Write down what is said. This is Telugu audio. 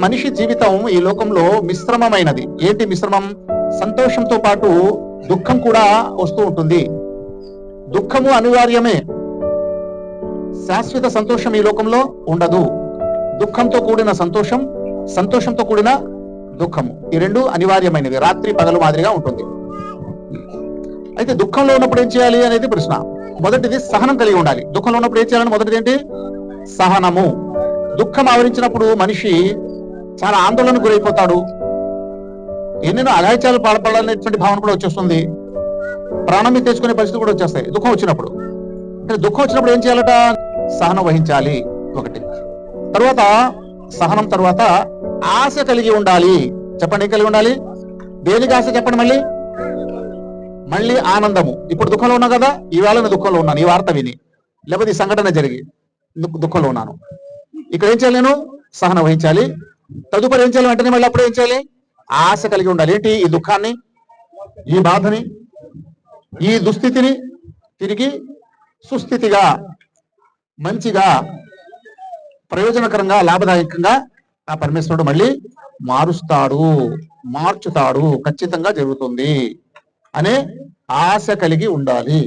మనిషి జీవితం ఈ లోకంలో మిశ్రమమైనది. ఏంటి మిశ్రమం? సంతోషంతో పాటు దుఃఖం కూడా వస్తూ ఉంటుంది. దుఃఖము అనివార్యమే. శాశ్వత సంతోషం ఈ లోకంలో ఉండదు. దుఃఖంతో కూడిన సంతోషం సంతోషంతో కూడిన దుఃఖము. ఈ రెండు అనివార్యమైనవి. రాత్రి పగలు మాదిరిగా ఉంటుంది. అయితే దుఃఖంలో ఉన్నప్పుడు ఏం చేయాలి అనేది ప్రశ్న. మొదటిది సహనం కలిగి ఉండాలి. దుఃఖంలో ఉన్నప్పుడు ఏం చేయాలని మొదటిది ఏంటి? సహనము. దుఃఖం ఆవరించినప్పుడు మనిషి చాలా ఆందోళనకు గురైపోతాడు. ఎన్నెన్నో అఘాయిత్యాలు పాల్పడాలనేటువంటి భావన కూడా వచ్చేస్తుంది. ప్రాణం మీద తెచ్చుకునే పరిస్థితి కూడా వచ్చేస్తాయి. దుఃఖం వచ్చినప్పుడు. అంటే దుఃఖం వచ్చినప్పుడు ఏం చేయాలట? సహనం వహించాలి. ఒకటి. తర్వాత సహనం తర్వాత ఆశ కలిగి ఉండాలి. చెప్పండి ఏం కలిగి ఉండాలి? దేనికి ఆశ చెప్పండి మళ్ళీ? మళ్ళీ ఆనందము. ఇప్పుడు దుఃఖంలో ఉన్నా కదా? ఈవేళ నేను దుఃఖంలో ఉన్నాను. ఈ వార్త విని. లేకపోతే ఈ సంఘటన జరిగి దుఃఖంలో ఉన్నాను. ఇక్కడ ఏం చేయాలి నేను? సహనం వహించాలి. తదుపరి ఏం చేయాలి? వెంటనే మళ్ళీ అప్పుడు ఏం చేయాలి? ఆశ కలిగి ఉండాలి. ఏంటి? ఈ దుఃఖాన్ని ఈ బాధని ఈ దుస్థితిని తిరిగి సుస్థితిగా మంచిగా ప్రయోజనకరంగా లాభదాయకంగా ఆ పరమేశ్వరుడు మళ్ళీ మారుస్తాడు మార్చుతాడు. ఖచ్చితంగా జరుగుతుంది అనే ఆశ కలిగి ఉండాలి.